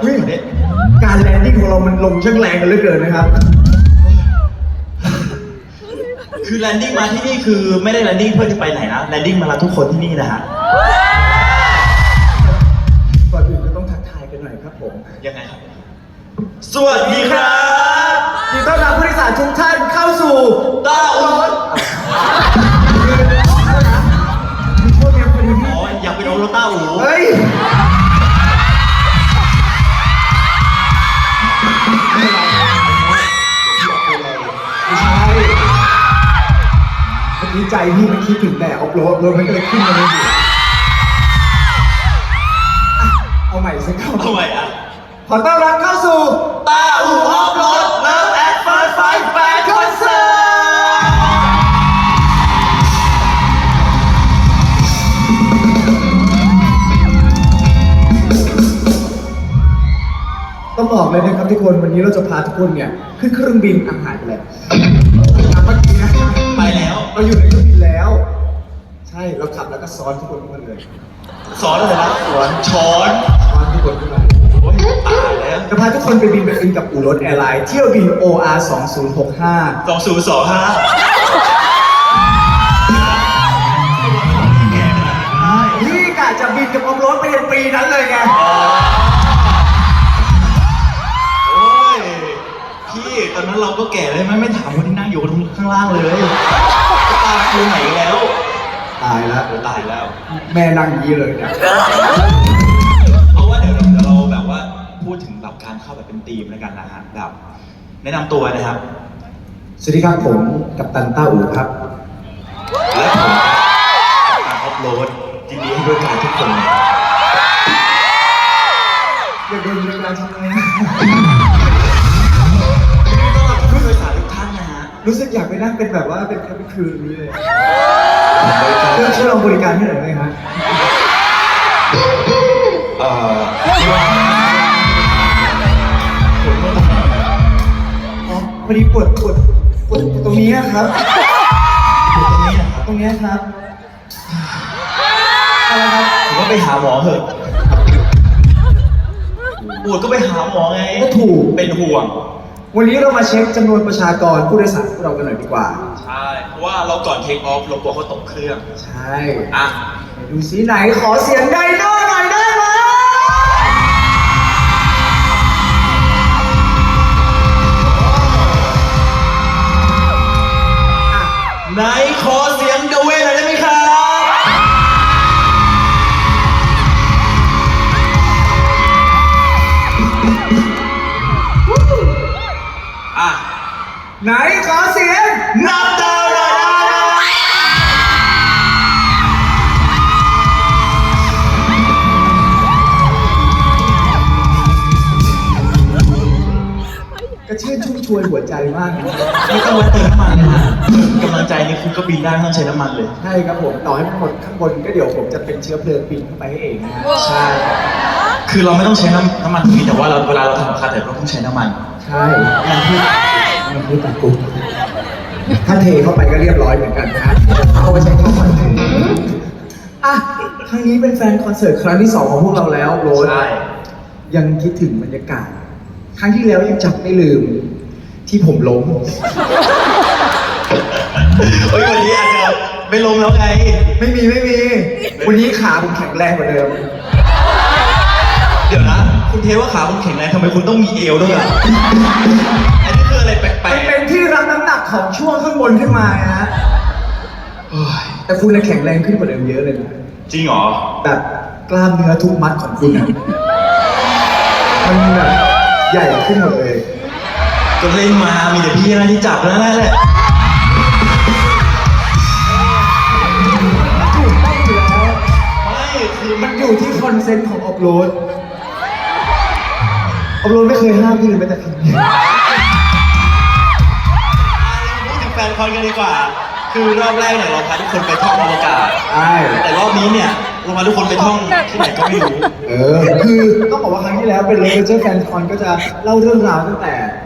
เฮ้ยการแลนดิ้งของเรามันลงช่างแรงกันเหลือเกินนะครับ คือแลนดิ้งมาที่นี่คือไม่ได้แลนดิ้งเพื่อจะไปไหนนะแลนดิ้งมารับทุกคนที่นี่นะฮะก่อนอื่นก็ต้องทักทายกันหน่อยครับผม ยังไงครับ สวัสดีครับยินดีต้อนรับผู้โดยสารทุกท่านเข้าสู่ต้าอูด ใจพี่มันคิดถึงแต่ออฟโรดรถมันก็เลยขึ้นมาไม่อยู่อะเอาใหม่สักครั้งทำไมอะขอต้อนรับเข้าสู่ต้าอูออฟโรดเลิฟแอดฟาร์ไฟแฟร์คอนเสิร์ตต้องบอกเลยนะครับทุกคนวันนี้เราจะพาทุกคนเนี่ยขึ้นเครื่องบินอาหารไปแล้วอะเมื่อกี้นะ ไปแล้ว เราอยู่ในเครื่องบิน แล้ว ใช่เราขับแล้วก็ซ้อนทุกคนขึ้นมาเลยสอนอะไรนะสอนช้อนซ้อนทุกคนขึ้นมาโอ้ยตายแล้วจะพาทุกคนไปบินไปฟินกับอู่รถแอร์ไลน์เที่ยวบิน OR 2065 สองศูนย์สองห้านี่กะจะบินกับออมรถไปยันปีนั้นเลยไงโอ้ยพี่ตอนนั้นเราก็แก่เลยไหมไม่ถามคนที่นั่งอยู่ข้างล่างเลย ตาคือไหนแล้วตายแล้ว ตายแล้ว แม่นั่งอยางนี้เลยนะเพราะว่าเดี๋ยวเดี๋ยวเราแบบว่าพูดถึงแบบการเข้าแบบเป็นทีมแล้วกันนะฮะแบบแนะนำตัวนะครับ สวัสดีครับผมกับตันต้าอูครับและผมการอัพโหลดยินดีให้บริการทุกคน รู้สึกอยากไปนั่งเป็นแบบว่าเป็นแคปคืนนี้เลยช่วยช่วยลองบริการให้หน่อยไหมฮะเอ่อที่ว่าผมเมื่อตรงไหนอ๋อพอดีปวดปวดปวดตรงนี้ครับ อยู่ตรงนี้นะครับตรงเนี้ยครับอะไรครับผมว่าไปหาหมอเถอะปวดก็ไปหาหมอไง ก็ถูกเป็นห่วง วันนี้เรามาเช็คจำนวนประชากรผู้โดยสารของเรากันหน่อยดีกว่า ใช่ เพราะว่าเราก่อนเทคออฟเรากลัวเขาตกเครื่อง ใช่อะดูซิไหนขอเสียงไดโน่หน่อยได้ไหมไหนขอ ไหนขอเสียงนับดาวหน่อยได้ไหมกระชื่นชุ่มชวยหัวใจมากนะไม่ต้องมาเติมน้ำมันนะฮะกำลังใจนี่คุณก็บินได้ไม่ต้องใช้น้ำมันเลย ใช่ครับผมต่อให้มันหมดข้างบนก็เดี๋ยวผมจะเป็นเชื้อเพลิงปีนเข้าไปให้เองนะฮะใช่คือเราไม่ต้องใช้น้ำน้ำมันตรงนี้แต่ว่าเราเวลาเราทำราคาแต่เราต้องใช้น้ำมัน ใช่ มันพูด มันพูดตัดกุ๊ถ้าเทเข้าไปก็เรียบร้อยเหมือนกันนะฮะเอาไปใช้ข้าวมันอะครั้งนี้เป็นแฟนคอนเสิร์ตครั้งที่สองของพวกเราแล้วโรสใช่ยังคิดถึงบรรยากาศ ครั้งที่แล้วยังจำไม่ลืม ที่ผมล้มเฮ้ยวันนี้อาจจะไม่ลงแล้วไง ไม่มีไม่มี วันนี้ขาผมแข็งแรงกว่าเดิม เดี๋ยวนะ คุณเทว่าขาคุณแข็งแรงทำไมคุณต้องมีเอวด้วยอะ นขึ้นมานะฮะๆเฮ้ยแต่คุณน่ะแข็งแรงขึ้นกว่าเดิมเยอะเลยนะ จริงเหรอ แบบกล้ามเนื้อทุกมัดของคุณอะมันแบบใหญ่ขึ้นหมดเลย ก็เล่นมามีแต่พี่นะที่จับแล้วนั่นแหละถูกต้องอยู่แล้ว ไม่คือมัมันนอยู่ที่คอนเซนต์ของออฟโรดออฟโรดไม่เคยห้ามพี่เลยแม้แต่ครั้งเดียว นคอนกันดีกว่า คือรอบแรกเนี่ยเราพาทุกคนไปท่องอวกาศ ใช่แต่รอบนี้เนี่ยเราพาทุกคนไปท่องที่ไหนก็ไม่รู้ เออ คือต้องบอกว่าครั้งที่แล้วเป็นเลเจอร์แฟนคอนก็จะเล่าเรื่องราวตั้งแต่